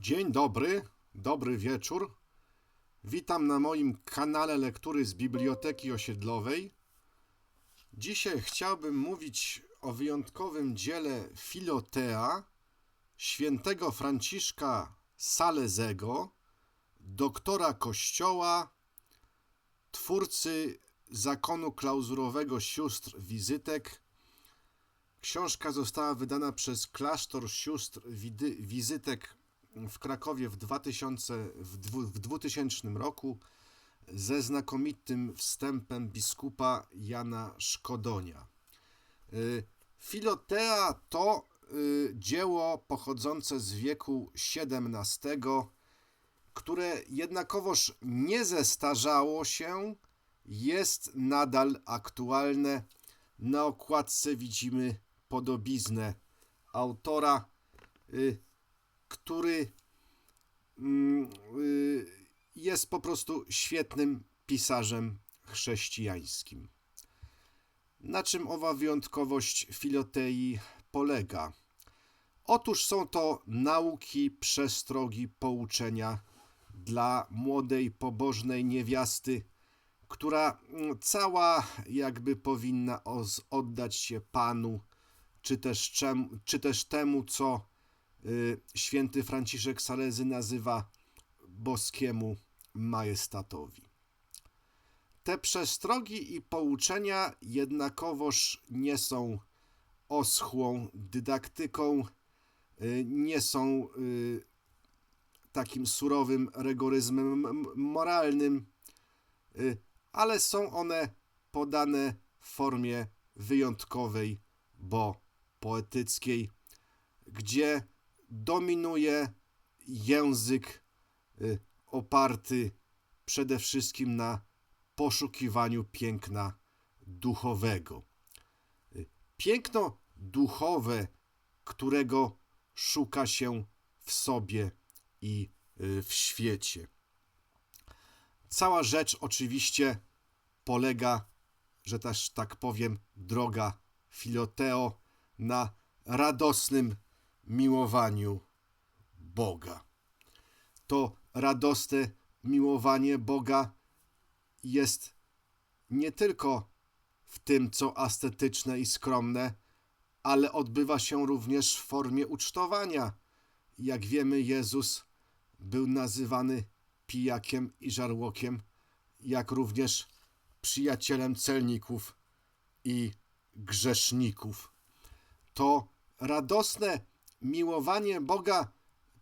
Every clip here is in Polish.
Dzień dobry, dobry wieczór. Witam na moim kanale Lektury z Biblioteki Osiedlowej. Dzisiaj chciałbym mówić o wyjątkowym dziele Filotea świętego Franciszka Salezego, doktora Kościoła, twórcy zakonu klauzurowego sióstr wizytek. Książka została wydana przez klasztor sióstr wizytek w Krakowie w, 2000, w, dwu, w 2000 roku ze znakomitym wstępem biskupa Jana Szkodonia. Y, Filotea to y, dzieło pochodzące z wieku XVII, które jednakowoż nie zestarzało się, jest nadal aktualne. Na okładce widzimy podobiznę autora, y, który mm, y, jest po prostu świetnym pisarzem chrześcijańskim. Na czym owa wyjątkowość Filotei polega? Otóż są to nauki, przestrogi, pouczenia dla młodej, pobożnej niewiasty, która mm, cała jakby powinna oddać się Panu, czy też, czem, czy też temu, co święty Franciszek Salezy nazywa boskiemu majestatowi. Te przestrogi i pouczenia jednakowoż nie są oschłą dydaktyką, y, nie są y, takim surowym rygoryzmem moralnym, y, ale są one podane w formie wyjątkowej, bo poetyckiej, gdzie dominuje język y, oparty przede wszystkim na poszukiwaniu piękna duchowego. Y, Piękno duchowe, którego szuka się w sobie i y, w świecie. Cała rzecz oczywiście polega, że też tak powiem, droga Filoteo, na radosnym miłowaniu Boga. To radosne miłowanie Boga jest nie tylko w tym, co estetyczne i skromne, ale odbywa się również w formie ucztowania. Jak wiemy, Jezus był nazywany pijakiem i żarłokiem, jak również przyjacielem celników i grzeszników. To radosne miłowanie Boga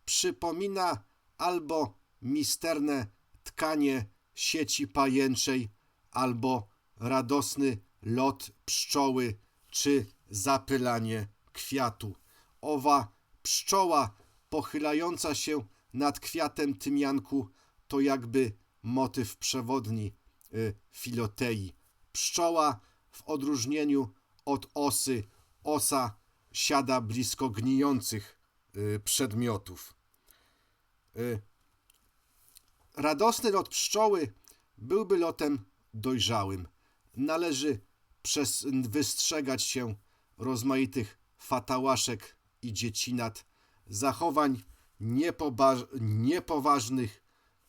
przypomina albo misterne tkanie sieci pajęczej, albo radosny lot pszczoły, czy zapylanie kwiatu. Owa pszczoła pochylająca się nad kwiatem tymianku to jakby motyw przewodni y, Filotei. Pszczoła w odróżnieniu od osy, osa siada blisko gnijących y, przedmiotów. Y, Radosny lot pszczoły byłby lotem dojrzałym. Należy przez, wystrzegać się rozmaitych fatałaszek i dziecinat, zachowań niepoważnych,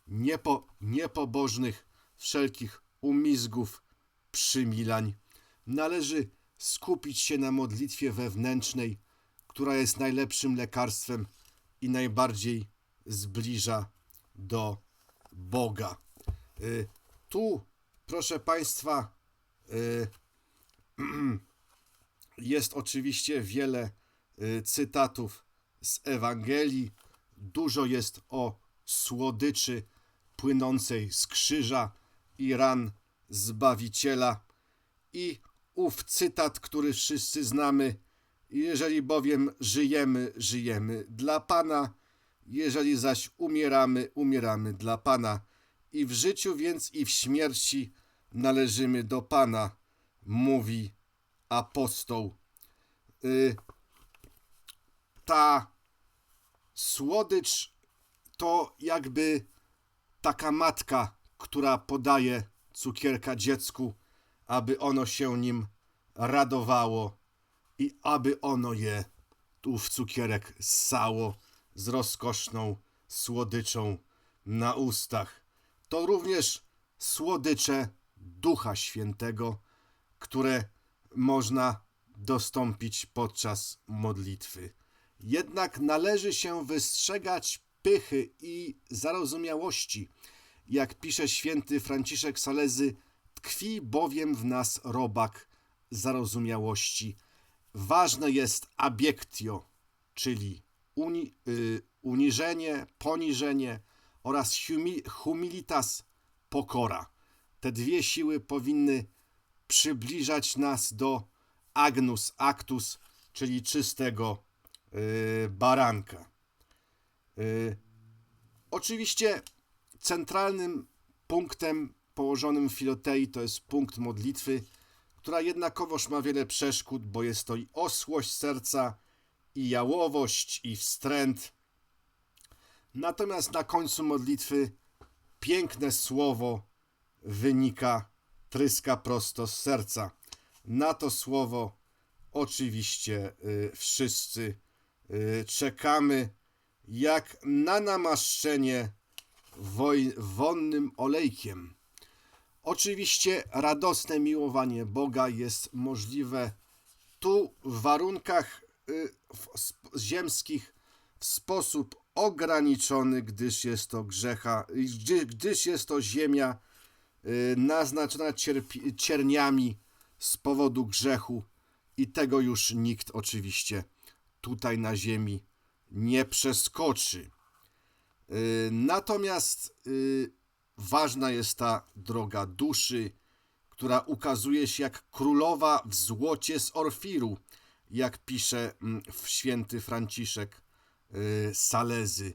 niepo, niepobożnych, wszelkich umizgów, przymilań. Należy skupić się na modlitwie wewnętrznej, która jest najlepszym lekarstwem i najbardziej zbliża do Boga. Y, Tu, proszę Państwa, y, jest oczywiście wiele y, cytatów z Ewangelii. Dużo jest o słodyczy płynącej z krzyża i ran Zbawiciela. I ów cytat, który wszyscy znamy: Jeżeli bowiem żyjemy, żyjemy dla Pana, jeżeli zaś umieramy, umieramy dla Pana. I w życiu więc i w śmierci należymy do Pana, mówi apostoł. Y, ta słodycz to jakby taka matka, która podaje cukierka dziecku, aby ono się nim radowało i aby ono je tu w cukierek ssało z rozkoszną słodyczą na ustach. To również słodycze Ducha Świętego, które można dostąpić podczas modlitwy. Jednak należy się wystrzegać pychy i zarozumiałości. Jak pisze święty Franciszek Salezy, tkwi bowiem w nas robak zarozumiałości. Ważne jest abiectio, czyli uni, y, uniżenie, poniżenie oraz humi, humilitas, pokora. Te dwie siły powinny przybliżać nas do agnus actus, czyli czystego y, baranka. Y, oczywiście centralnym punktem położonym w Filotei to jest punkt modlitwy, która jednakowoż ma wiele przeszkód, bo jest to i osłość serca, i jałowość, i wstręt. Natomiast na końcu modlitwy piękne słowo wynika, tryska prosto z serca. Na to słowo oczywiście y, wszyscy y, czekamy, jak na namaszczenie wonnym olejkiem. Oczywiście radosne miłowanie Boga jest możliwe tu w warunkach y, ziemskich w sposób ograniczony, gdyż jest to grzecha, gdy, gdyż jest to ziemia y, naznaczona cierniami z powodu grzechu i tego już nikt oczywiście tutaj na ziemi nie przeskoczy. Y, Natomiast ważna jest ta droga duszy, która ukazuje się jak królowa w złocie z Orfiru, jak pisze mm, w święty Franciszek y, Salezy.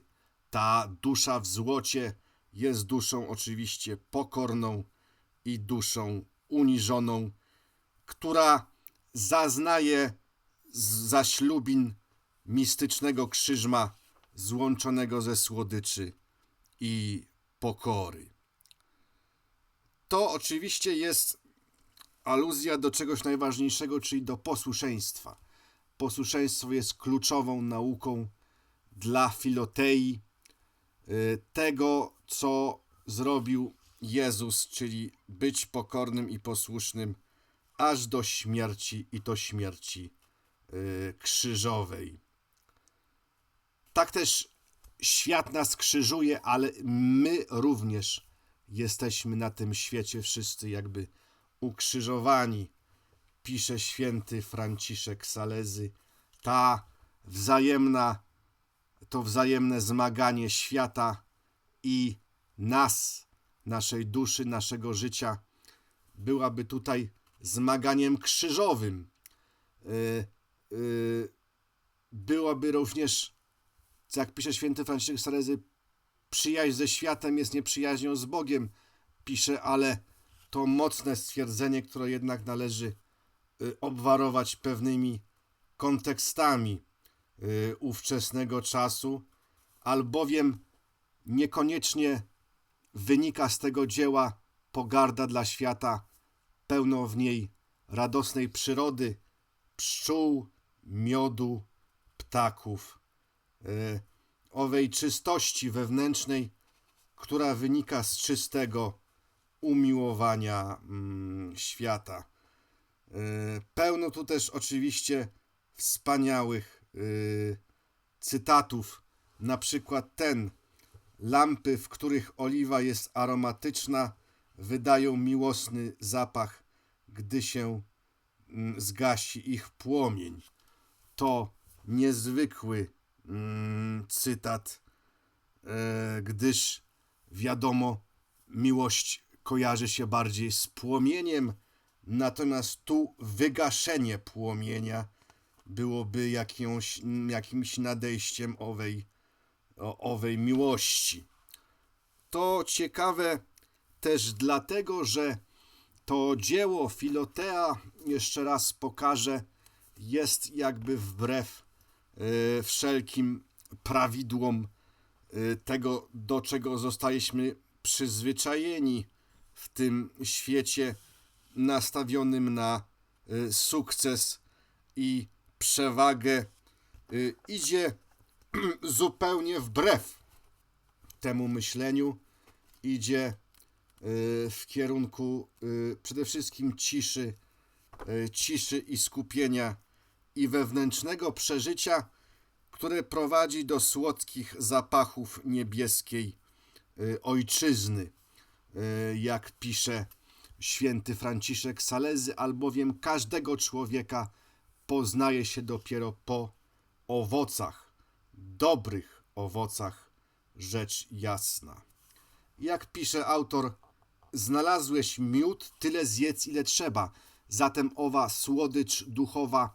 Ta dusza w złocie jest duszą oczywiście pokorną i duszą uniżoną, która zaznaje zaślubin mistycznego krzyżma złączonego ze słodyczy i pokory. To oczywiście jest aluzja do czegoś najważniejszego, czyli do posłuszeństwa. Posłuszeństwo jest kluczową nauką dla filotei, y, tego co zrobił Jezus, czyli być pokornym i posłusznym aż do śmierci i to śmierci y, krzyżowej. Tak też świat nas krzyżuje, ale my również jesteśmy na tym świecie wszyscy jakby ukrzyżowani. Pisze święty Franciszek Salezy. Ta wzajemna, to wzajemne zmaganie świata i nas, naszej duszy, naszego życia, byłaby tutaj zmaganiem krzyżowym. Yy, byłaby również jak pisze święty Franciszek Salezy, przyjaźń ze światem jest nieprzyjaźnią z Bogiem. Pisze, ale to mocne stwierdzenie, które jednak należy y, obwarować pewnymi kontekstami y, ówczesnego czasu, albowiem niekoniecznie wynika z tego dzieła pogarda dla świata, pełno w niej radosnej przyrody, pszczół, miodu, ptaków e, owej czystości wewnętrznej, która wynika z czystego umiłowania mm, świata. E, Pełno tu też oczywiście wspaniałych e, cytatów, na przykład ten lampy, w których oliwa jest aromatyczna, wydają miłosny zapach, gdy się mm, zgasi ich płomień. To niezwykły mm, cytat, e, gdyż wiadomo, miłość kojarzy się bardziej z płomieniem, natomiast tu wygaszenie płomienia byłoby jakąś, jakimś nadejściem owej, owej miłości. To ciekawe też dlatego, że to dzieło Filotea, jeszcze raz pokażę, jest jakby wbrew wszelkim prawidłom y, tego, do czego zostaliśmy przyzwyczajeni w tym świecie nastawionym na y, sukces i przewagę, y, idzie zupełnie wbrew temu myśleniu, idzie y, w kierunku y, przede wszystkim ciszy, y, ciszy i skupienia i wewnętrznego przeżycia, które prowadzi do słodkich zapachów niebieskiej y, ojczyzny, y, jak pisze święty Franciszek Salezy, albowiem każdego człowieka poznaje się dopiero po owocach, dobrych owocach, rzecz jasna. Jak pisze autor, znalazłeś miód, tyle zjedz ile trzeba, zatem owa słodycz duchowa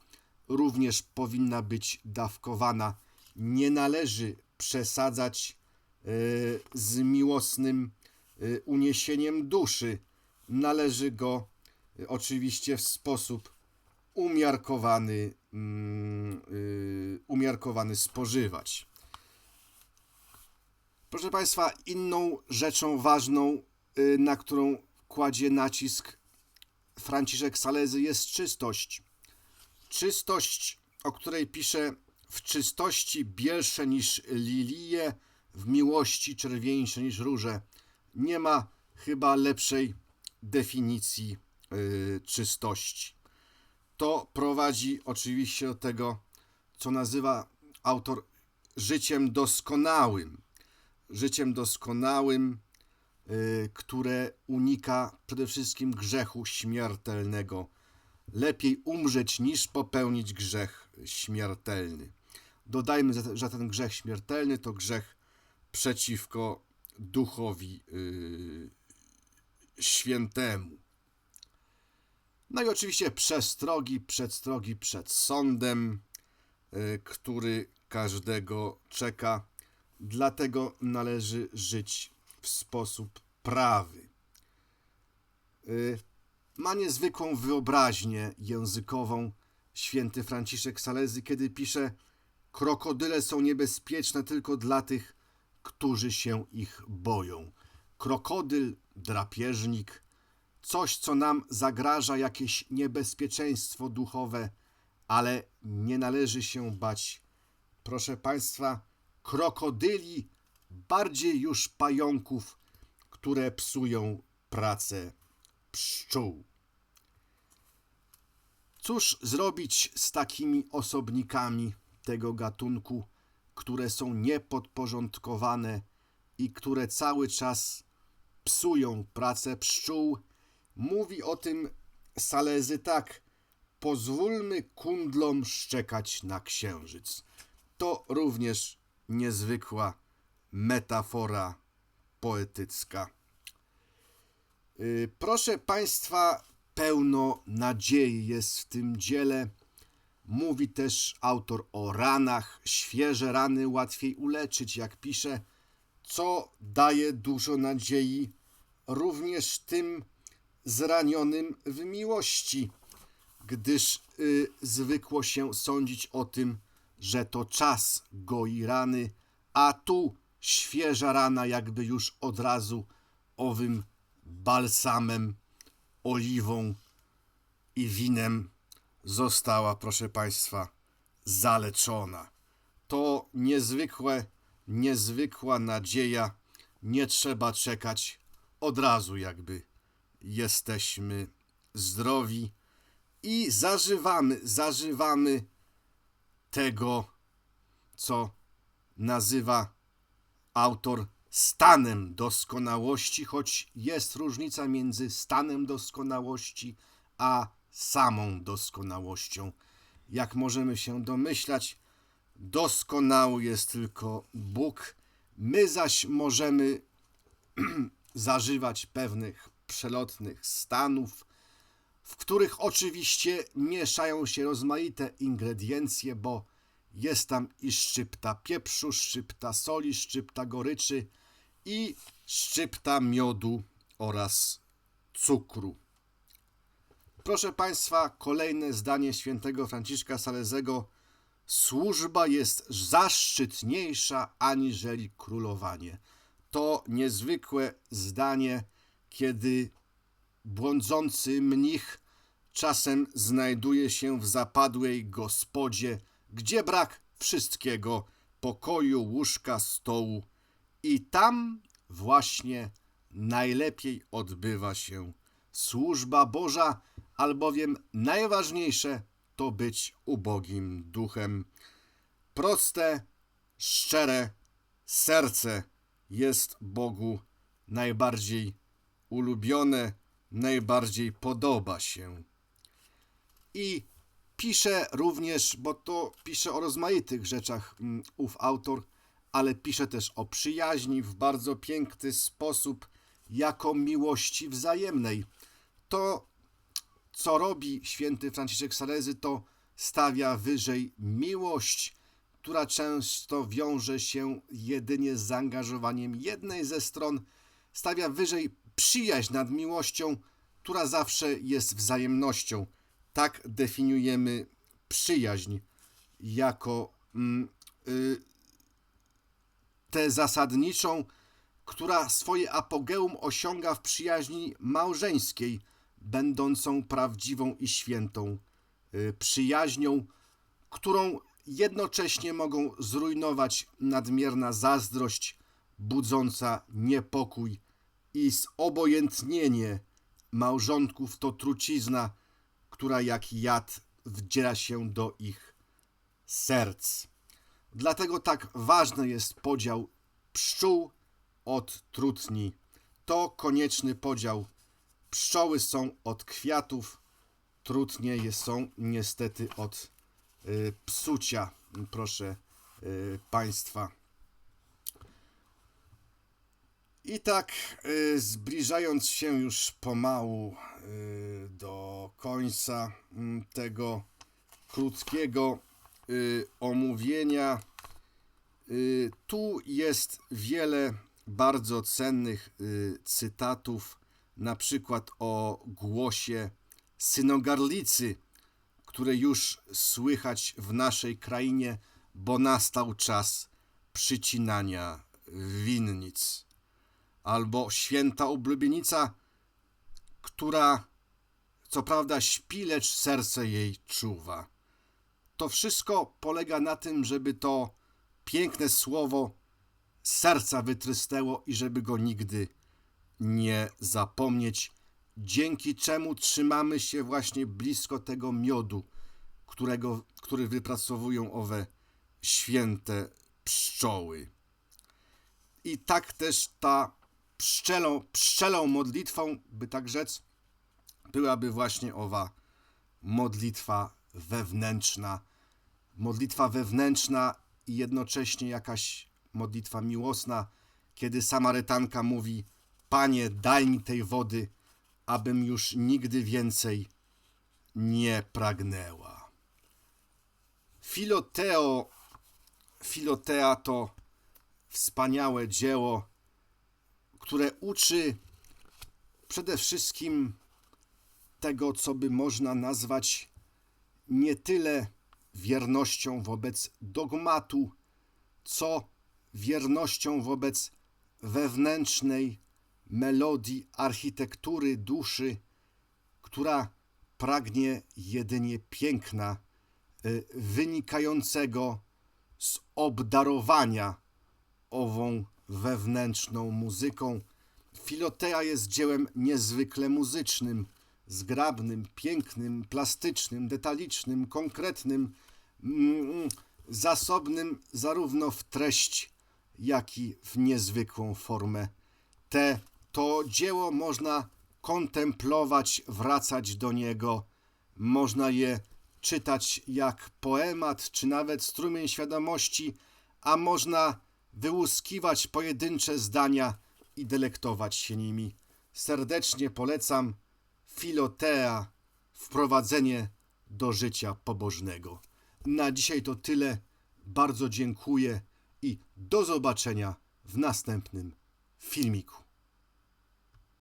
również powinna być dawkowana. Nie należy przesadzać e, z miłosnym e, uniesieniem duszy. Należy go e, oczywiście w sposób umiarkowany, mm, umiarkowany spożywać. Proszę Państwa, inną rzeczą ważną, na którą kładzie nacisk Franciszek Salezy jest czystość. Czystość, o której pisze w czystości bielsze niż lilie, w miłości czerwieńsze niż róże. Nie ma chyba lepszej definicji y, czystości. To prowadzi oczywiście do tego, co nazywa autor życiem doskonałym. Życiem doskonałym, y, które unika przede wszystkim grzechu śmiertelnego. Lepiej umrzeć niż popełnić grzech śmiertelny. Dodajmy, że- ten grzech śmiertelny to grzech przeciwko duchowi y, świętemu. No i oczywiście przestrogi, przedstrogi przed sądem, y, który każdego czeka. Dlatego należy żyć w sposób prawy. Y, Ma niezwykłą wyobraźnię językową święty Franciszek Salezy, kiedy pisze: Krokodyle są niebezpieczne tylko dla tych, którzy się ich boją. Krokodyl, drapieżnik, coś, co nam zagraża, jakieś niebezpieczeństwo duchowe, ale nie należy się bać. Proszę Państwa, krokodyli, bardziej już pająków, które psują pracę pszczół. Cóż zrobić z takimi osobnikami tego gatunku, które są niepodporządkowane i które cały czas psują pracę pszczół? Mówi o tym Salezy tak: pozwólmy kundlom szczekać na księżyc. To również niezwykła metafora poetycka. Y, Proszę Państwa, pełno nadziei jest w tym dziele. Mówi też autor o ranach. Świeże rany łatwiej uleczyć, jak pisze, co daje dużo nadziei również tym zranionym w miłości, gdyż y, zwykło się sądzić o tym, że to czas goi rany, a tu świeża rana jakby już od razu owym balsamem, oliwą i winem została, proszę Państwa, zaleczona. To niezwykłe, niezwykła nadzieja. Nie trzeba czekać od razu, jakby jesteśmy zdrowi i zażywamy, zażywamy tego, co nazywa autor stanem doskonałości, choć jest różnica między stanem doskonałości a samą doskonałością. Jak możemy się domyślać, doskonały jest tylko Bóg, my zaś możemy zażywać pewnych przelotnych stanów, w których oczywiście mieszają się rozmaite ingrediencje, bo jest tam i szczypta pieprzu, szczypta soli, szczypta goryczy i szczypta miodu oraz cukru. Proszę Państwa, kolejne zdanie świętego Franciszka Salezego. Służba jest zaszczytniejsza aniżeli królowanie. To niezwykłe zdanie, kiedy błądzący mnich czasem znajduje się w zapadłej gospodzie, gdzie brak wszystkiego pokoju, łóżka, stołu I tam właśnie najlepiej odbywa się służba Boża, albowiem najważniejsze to być ubogim duchem. Proste, szczere serce jest Bogu najbardziej ulubione, najbardziej podoba się. I pisze również, bo to pisze o rozmaitych rzeczach mm, ów autor, ale pisze też o przyjaźni w bardzo piękny sposób, jako miłości wzajemnej. To, co robi święty Franciszek Salezy, to stawia wyżej miłość, która często wiąże się jedynie z zaangażowaniem jednej ze stron, stawia wyżej przyjaźń nad miłością, która zawsze jest wzajemnością. Tak definiujemy przyjaźń jako mm, y, tę zasadniczą, która swoje apogeum osiąga w przyjaźni małżeńskiej, będącą prawdziwą i świętą y, przyjaźnią, którą jednocześnie mogą zrujnować nadmierna zazdrość, budząca niepokój i zobojętnienie małżonków to trucizna, która jak jad wdziera się do ich serc. Dlatego tak ważny jest podział pszczół od trutni. To konieczny podział. Pszczoły są od kwiatów, trutnie są niestety od y, psucia, proszę y, Państwa. I tak y, zbliżając się już pomału do końca mm, tego krótkiego y, omówienia, y, tu jest wiele bardzo cennych y, cytatów, na przykład o głosie synogarlicy, które już słychać w naszej krainie, bo nastał czas przycinania winnic. Albo święta oblubienica, która co prawda śpi, lecz serce jej czuwa. To wszystko polega na tym, żeby to piękne słowo serca wytrysnęło i żeby go nigdy nie zapomnieć, dzięki czemu trzymamy się właśnie blisko tego miodu, którego, który wypracowują owe święte pszczoły. I tak też ta pszczelą, pszczelą modlitwą, by tak rzec, byłaby właśnie owa modlitwa wewnętrzna. Modlitwa wewnętrzna i jednocześnie jakaś modlitwa miłosna, kiedy Samarytanka mówi: Panie, daj mi tej wody, abym już nigdy więcej nie pragnęła. Filoteo, Filotea to wspaniałe dzieło, które uczy przede wszystkim tego, co by można nazwać nie tyle wiernością wobec dogmatu, co wiernością wobec wewnętrznej melodii architektury duszy, która pragnie jedynie piękna, y, wynikającego z obdarowania ową wewnętrzną muzyką. Filotea jest dziełem niezwykle muzycznym, zgrabnym, pięknym, plastycznym, detalicznym, konkretnym, zasobnym zarówno w treść, jak i w niezwykłą formę. Te, to dzieło można kontemplować, wracać do niego, można je czytać jak poemat, czy nawet strumień świadomości, a można wyłuskiwać pojedyncze zdania i delektować się nimi. Serdecznie polecam Filotea Wprowadzenie do życia pobożnego. Na dzisiaj to tyle. Bardzo dziękuję i do zobaczenia w następnym filmiku.